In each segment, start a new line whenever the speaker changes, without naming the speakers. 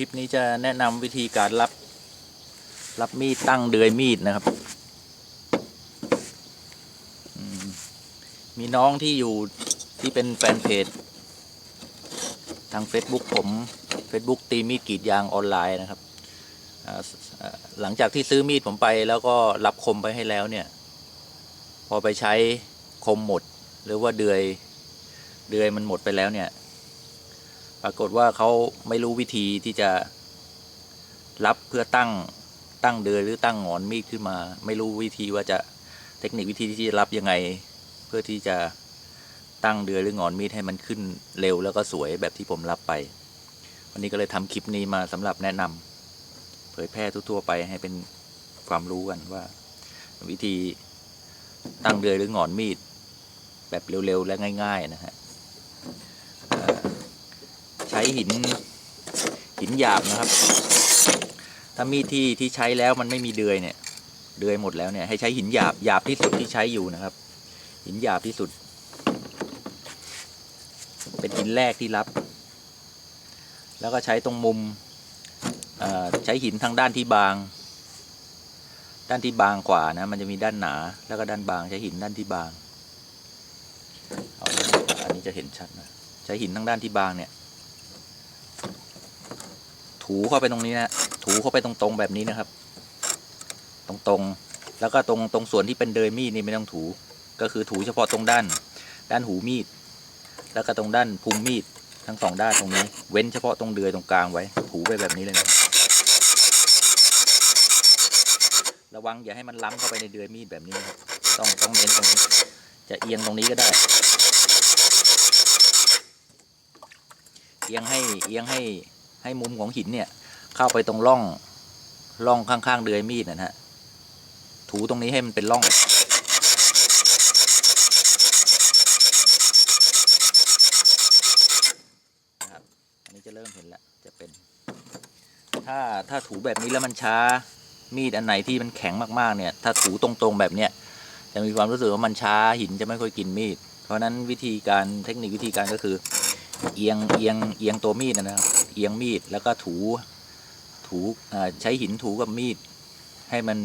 คลิปนี้จะแนะนำวิธีการรับ รับมีดตั้งเดือยมีดนะครับ มีน้องที่อยู่ที่เป็นแฟนเพจ ทาง Facebook ผม Facebook ตีมีดกรีดยางออนไลน์นะครับ หลังจากที่ซื้อมีดผมไปแล้วก็รับคมไปให้แล้วเนี่ย พอไปใช้คมหมด หรือว่าเดือย เดือยมันหมดไปแล้วเนี่ย ปรากฏว่าเขาไม่รู้วิธีที่จะรับเพื่อตั้งตั้งเดือยหรือตั้งหงอนมีดขึ้นมา ไม่รู้วิธีว่าจะเทคนิควิธีที่จะรับยังไง เพื่อที่จะตั้งเดือยหรือหงอนมีดให้มันขึ้นเร็วแล้วก็สวยแบบที่ผมรับไป วันนี้ก็เลยทำคลิปนี้มาสำหรับแนะนำเผยแพร่ทั่วๆไปให้เป็นความรู้กันว่า วิธีตั้งเดือยหรือหงอนมีด แบบเร็วๆและง่าย ๆ นะฮะ หิน หินหยาบนะครับ ถ้ามีดที่ที่ใช้แล้วมันไม่มีเดือยเนี่ย เดือยหมดแล้วเนี่ยให้ใช้หินหยาบหยาบที่สุดที่ใช้อยู่นะครับ หินหยาบที่สุด เป็นหินแรกที่รับ แล้วก็ใช้ตรงมุมใช้หินทางด้านที่บาง ด้านที่บางกว่านะ มันจะมีด้านหนา แล้วก็ด้านบางใช้หินด้านที่บาง เอาอันนี้จะเห็นชัดนะ ใช้หินทางด้านที่บางเนี่ย ถูเข้าไปตรงนี้นะถูเข้าไปตรงๆแบบนี้นะครับ ตรงๆ แล้วก็ตรงตรงส่วนที่เป็นเดยมีดนี่ไม่ต้องถู ก็คือถูเฉพาะตรงด้าน ด้านหูมีด แล้วก็ตรงด้านพุงมีดทั้งสองด้านตรงนี้ เว้นเฉพาะตรงเดือยตรงกลางไว้ ถูไปแบบนี้เลยนะระวังอย่าให้มันล้ำเข้าไปในเดือยมีดแบบนี้นะครับต้องต้องเน้นตรงนี้ จะเอียงตรงนี้ก็ได้ เอียงให้เอียงให้ ให้มุมของหินเนี่ย เข้าไปตรงร่องร่องข้างๆเดือยมีดนะฮะถูตรงนี้ให้มันเป็นร่องนะครับอันนี้จะเริ่มเห็นแล้วจะเป็น ถ้าถ้าถูแบบนี้แล้วมันช้ามีดอันไหนที่มันแข็งมากๆเนี่ย ถ้าถูตรงๆแบบเนี้ยจะมีความรู้สึกว่ามันช้าหินจะไม่ค่อยกินมีด เพราะฉะนั้นวิธีการเทคนิควิธีการก็คือ เอียงเอียงเอียงตัวมีดนะครับ เอียงมีดแล้วก็ถูถูใช้หินถูกับมีดให้มัน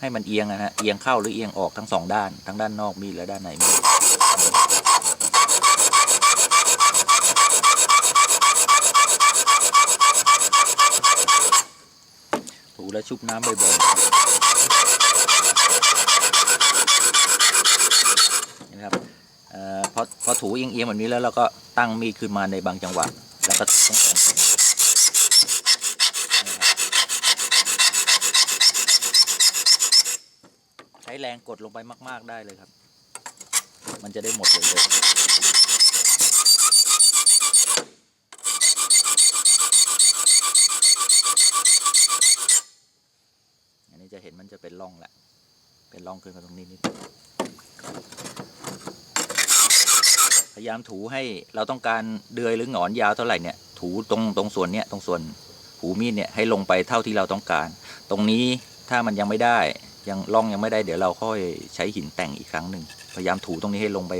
ให้มันเอียงนะฮะเอียงเข้าหรือเอียงออกทั้งสองด้าน ทั้งด้านนอกมีดและด้านในมีดถูแล้วชุบน้ำบ่อยๆนะครับเอ่อพอพอถูเอียงๆแบบนี้แล้วเราก็ตั้งมีดขึ้นมาในบางจังหวะแล้วก็ต้องตรงใช้แรงกดลงไปมาก ๆ ได้เลยครับ มันจะได้หมดเลยเลยอันนี้จะเห็นมันจะเป็นร่องแหละ เป็นร่องขึ้นมาตรงนี้นิดพยายามถูให้เราต้องการเดือยหรือหงอนยาวเท่าไหร่เนี่ย ถูตรงตรงส่วนเนี้ยตรงส่วนหูมีดเนี่ยให้ลงไปเท่าที่เราต้องการ ตรงนี้ถ้ามันยังไม่ได้ ยังล่องยังไม่ได้เดี๋ยวเราค่อยใช้หินแต่งอีกครั้งหนึ่งพยายามถูตรงนี้ให้ลงไป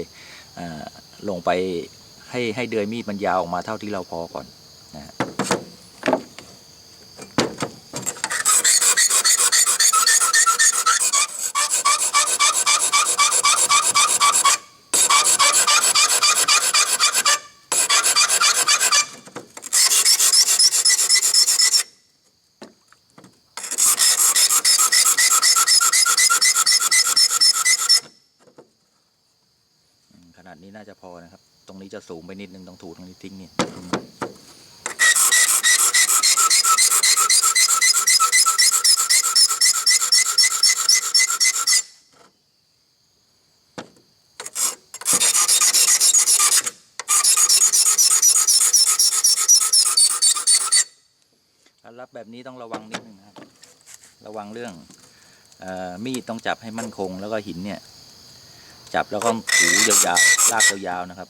อ่าลงไปให้ให้เดือยมีดมันยาวออกมาเท่าที่เราพอก่อนนะฮะ อืมขนาดนี้น่าจะพอ นี้จะสูงไปนิดนึงต้องถูตรงนี้ทิ้งเนี่ยรับแบบนี้ต้องระวังนิดนึงครับ ระวังเรื่องอมีดต้องจับให้มั่นคง แล้วก็หินเนี่ย จับแล้วก็ถูยาวๆลากยาวๆนะครับ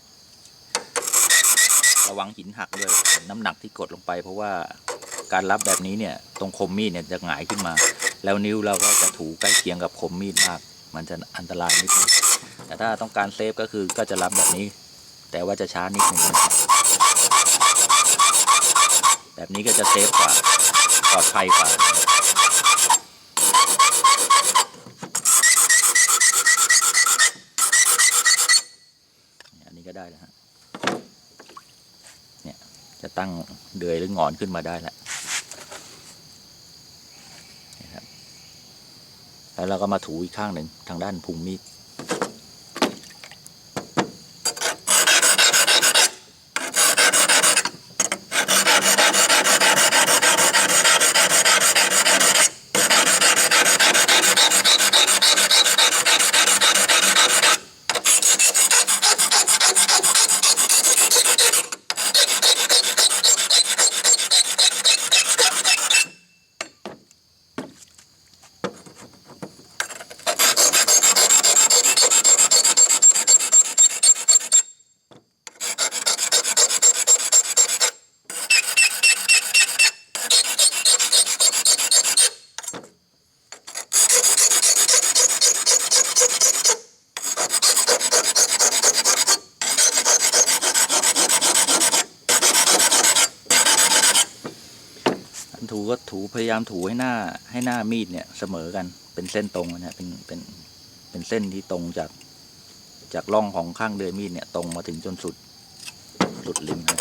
ระวังหินหักด้วยน้ำหนักที่กดลงไป เพราะว่าการรับแบบนี้เนี่ยตรงคมมีดเนี่ยจะหงายขึ้นมา แล้วนิ้วเราก็จะถูใกล้เคียงกับคมมีดมาก มันจะอันตรายนิดนึงแต่ถ้าต้องการเซฟก็คือก็จะรับแบบนี้ แต่ว่าจะช้านิดนึงนะครับแบบนี้ก็จะเซฟกว่าปลอดภัยกว่านะครับเนี่ยอันนี้ก็ได้แล้วฮะเนี่ยจะ ตั้งเดือยหรือหงอนขึ้นมาได้แล้วนะครับแล้วเราก็มาถูอีกข้างหนึ่งทางด้านพุงมีด ก็ถูพยายามถูให้หน้าให้หน้ามีดเนี่ยเสมอกันเป็นเส้นตรงนะฮะเป็นเป็นเป็นเส้นที่ตรงจากจากร่องของข้างเดือยมีดเนี่ยตรงมาถึงจนสุดสุดริมนะ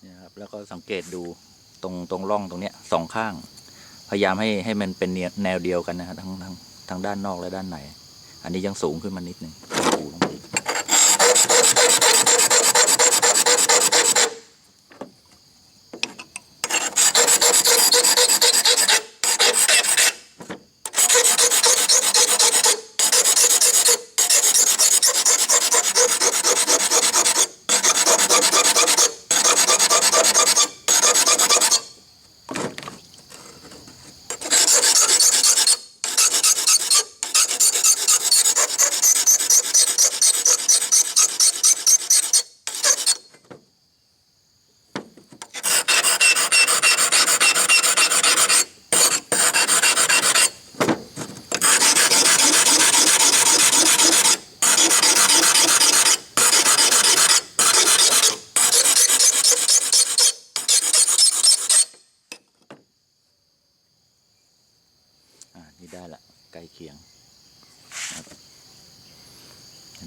เนี่ยครับแล้วก็ สังเกตดูตรงตรงร่องตรงเนี้ยสองข้าง พยายามให้ให้มันเป็นแนวเดียวกันนะฮะทั้งทั้งทั้งด้านนอกและด้านใน อันนี้ยังสูงขึ้นมานิดนึงถูลงไปอีก นี่ได้ละใกล้เคียงครับ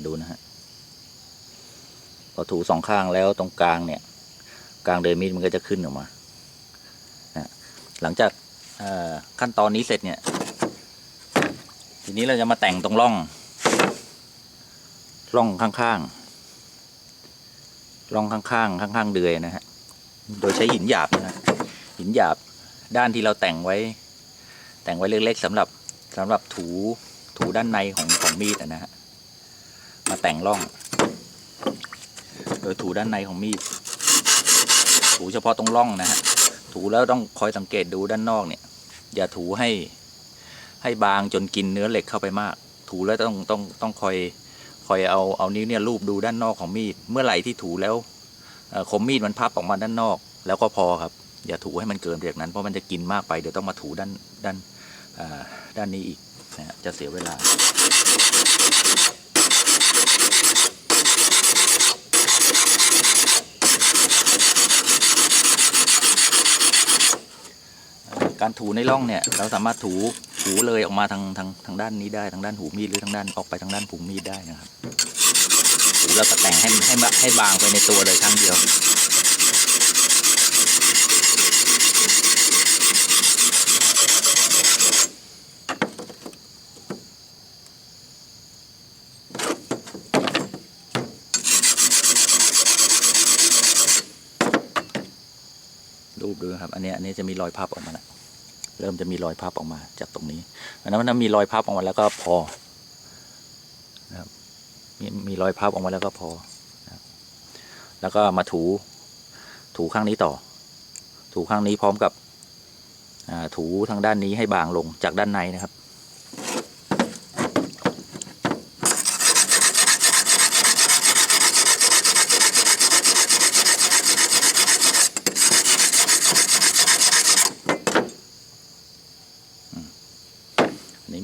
ดูนะฮะพอถูสองข้างแล้วตรงกลางเนี่ย กลางเดยมีดมันก็จะขึ้นออกมานะหลังจากขั้นตอนนี้เสร็จเนี่ย ทีนี้เราจะมาแต่งตรงร่อง ร่องข้างๆร่องข้างๆข้างๆเดือยนะฮะ โดยใช้หินหยาบนะฮะหินหยาบด้านที่เราแต่งไว้ แต่งไว้เล็กๆสำหรับสำหรับถูถูด้านในของของมีดนะฮะมาแต่งร่องโดยถูด้านในของมีดถูเฉพาะตรงร่องนะฮะถูแล้วต้องคอยสังเกตดูด้านนอกเนี่ย อย่าถูให้ให้บางจนกินเนื้อเหล็กเข้าไปมาก ถูแล้วต้องต้องต้องคอยคอยเอาเอานิ้วเนี่ยลูบดูด้านนอกของมีด เมื่อไหร่ที่ถูแล้วคมมีดมันพับออกมาด้านนอก แล้วก็พอครับ อย่าถูให้มันเกินไปจากนั้นเพราะมันจะกินมากไปเดี๋ยวต้องมาถูด้านด้าน ด้านนี้อีกนะจะเสียเวลาการถูในร่องเนี่ยเราสามารถถูถูเลยออกมาทางทางทางด้านนี้ได้ทางด้านหูมีดหรือทางด้านออกไปทางด้านพุงมีดได้นะครับถูแล้วก็แต่งให้ให้ให้บางไปในตัวเลยครั้งเดียว ปดูนะครับ อันนี้อันนี้จะมีรอยพับออกมาแล้วเริ่มจะมีรอยพับออกมาจากตรงนี้อันนั้นมันมีรอยพับออกมาแล้วก็พอนะครับมีมีรอยพับออกมาแล้วก็พอนะแล้วก็มาถูถูข้างนี้ต่อ ถูข้างนี้พร้อมกับถูทางด้านนี้ให้บางลงจากด้านในนะครับ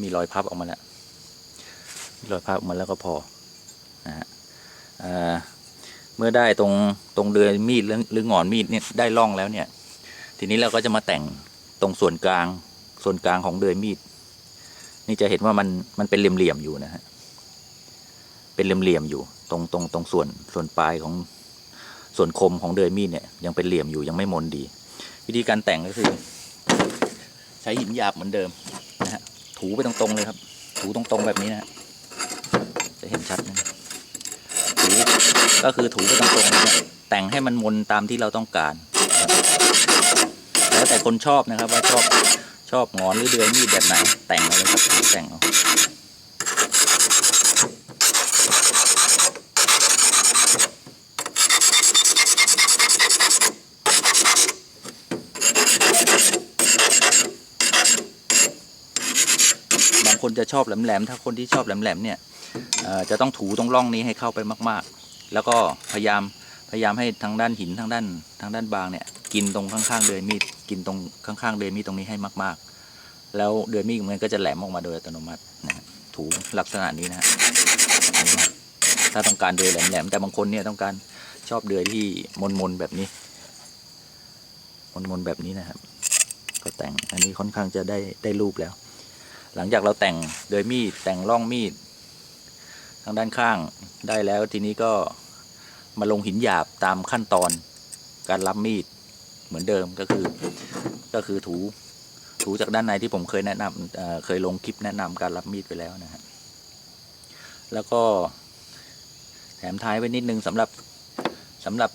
มีรอยพับออกมาแล้วมีรอยพับออกมาแล้วก็พอนะฮะเมื่อได้ตรงตรงเดือยมีดหรือหรืองอนมีดเนี่ยได้ร่องแล้วเนี่ย ทีนี้เราก็จะมาแต่งตรงส่วนกลางส่วนกลางของเดือยมีด นี่จะเห็นว่ามันมันเป็นเหลี่ยมๆอยู่นะฮะเป็นเหลี่ยมๆอยู่ ตรงตรงตรงส่วนส่วนปลายของส่วนคมของเดือยมีดเนี่ยยังเป็นเหลี่ยมอยู่ยังไม่มนดี วิธีการแต่งก็คือ ใช้หินหยาบเหมือนเดิม ถูไปตรงๆเลยครับ ถูตรงๆแบบนี้นะจะเห็นชัดนะถูก็คือถูไปตรงๆนี่ยแต่งให้มันมนตามที่เราต้องการ แล้วแต่คนชอบนะครับว่าชอบชอบงอนหรือเดือยมีดแบบไหนแต่งเอาเลยครับแต่งเอา คนจะชอบแหลมๆ ถ้าคนที่ชอบแหลมๆเนี่ยจะต้องถูตรงร่องนี้ให้เข้าไปมาก ๆ แล้วก็พยายามพยายามให้ทางด้านหินทางด้านทางด้านบางเนี่ยกินตรงข้างๆเดือยมีดกินตรงข้างๆเดือยมีดตรงนี้ให้มากๆ แล้วเดือยมีดมันก็จะแหลมออกมาโดยอัตโนมัตินะถูลักษณะนี้นะฮะถ้าต้องการเดือยแหลมๆแต่บางคนเนี่ยต้องการชอบเดือยที่มนๆแบบนี้ มนๆแบบนี้นะครับ ก็แต่งอันนี้ค่อนข้างจะได้ได้รูปแล้ว หลังจากเราแต่งโดยมีดแต่งร่องมีด ทางด้านข้างได้แล้วทีนี้ก็มาลงหินหยาบตามขั้นตอนการรับมีดเหมือนเดิมก็คือก็คือถูถูจากด้านในที่ผมเคยแนะนำเเคยลงคลิปแนะนำการรับมีดไปแล้วนะฮะแล้วก็แถมท้ายไว้นิดนึงสำหรับสำหรับ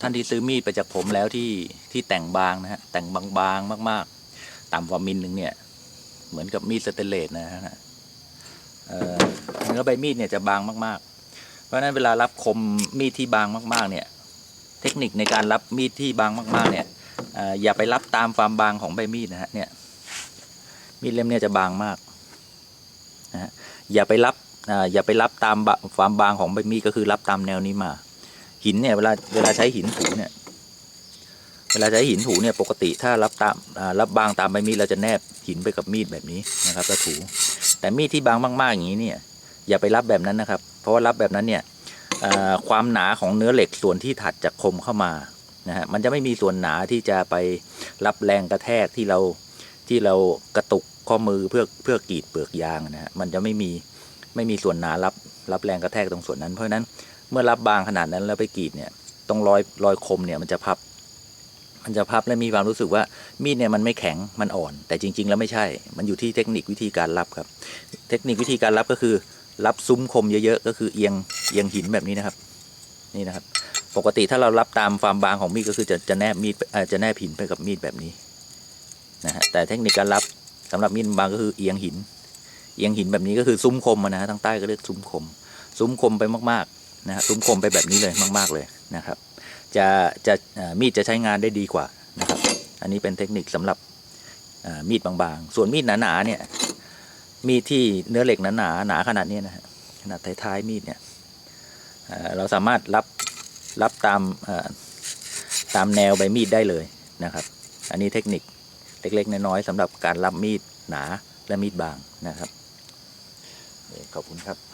ท่านที่ซื้อมีดไปจากผมแล้วที่ที่แต่งบางนะฮะแต่งบางๆมาก ๆต่ำกว่ามิลหนึ่งเนี่ย เหมือนกับมีดสเตนเลสนะฮะเอ่อเนื้อใบมีดเนี่ยจะบางมากๆ เพราะฉะนั้นเวลารับคมมีดที่บางมากๆ เนี่ย เทคนิคในการรับมีดที่บางมาก ๆ เนี่ยออย่าไปรับตามความบางของใบมีดนะฮะเนี่ยมีดเล่มเนี่ยจะบางมากนะฮะอย่าไปรับออย่าไปรับตามความบางของใบมีดก็คือรับตามแนวนี้มา หินเนี่ยเวลาเวลาใช้หินถูเนี่ย เวลาใช้หินถูเนี่ยปกติถ้ารับตามรับบางตามใบมีดเราจะแนบหินไปกับมีดแบบนี้นะครับแล้วถู แต่มีดที่บางมากๆอย่างนี้เนี่ยอย่าไปรับแบบนั้นนะครับ เพราะว่ารับแบบนั้นเนี่ยความหนาของเนื้อเหล็กส่วนที่ถัดจากคมเข้ามานะฮะมันจะไม่มีส่วนหนาที่จะไปรับแรงกระแทกที่เราที่เรากระตุกข้อมือเพื่อเพื่อกรีดเปลือกยางนะฮะมันจะไม่มีไม่มีส่วนหนารับรับแรงกระแทกตรงส่วนนั้นเพราะฉะนั้นเมื่อรับบางขนาดนั้นแล้วไปกรีดเนี่ยตรงรอยรอยคมเนี่ยมันจะพับ มันจะพับและมีความรู้สึกว่ามีดเนี่ยมันไม่แข็งมันอ่อน แต่จริง ๆ แล้วไม่ใช่ มันอยู่ที่เทคนิควิธีการรับครับ เทคนิควิธีการรับก็คือ รับซุ้มคมเยอะๆก็คือเอียงเอียงหินแบบนี้นะครับ นี่นะครับ ปกติถ้าเรารับตามความบางของมีดก็คือจะจะแนบมีดเออจะแนบหินไปกับมีดแบบนี้นะฮะแต่เทคนิคการรับสำหรับมีดบางก็คือเอียงหิน เอียงหินแบบนี้ก็คือซุ้มคมนะฮะทางใต้ก็เรียกซุ้มคม ซุ้มคมไปมากๆนะฮะซุ้มคมไปแบบนี้เลยมาก ๆเลยนะครับ จะจะมีดจะใช้งานได้ดีกว่านะครับ อันนี้เป็นเทคนิคสำหรับมีดบางๆ ส่วนมีดหนาๆเนี่ยมีดที่เนื้อเหล็กหนาๆหนาขนาดนี้นะฮะขนาดท้ายๆมีดเนี่ยเราสามารถรับรับตามตามแนวใบมีดได้เลยนะครับ อันนี้เทคนิคเล็กๆน้อยๆสำหรับการรับมีดหนาและมีดบางนะครับขอบคุณครับ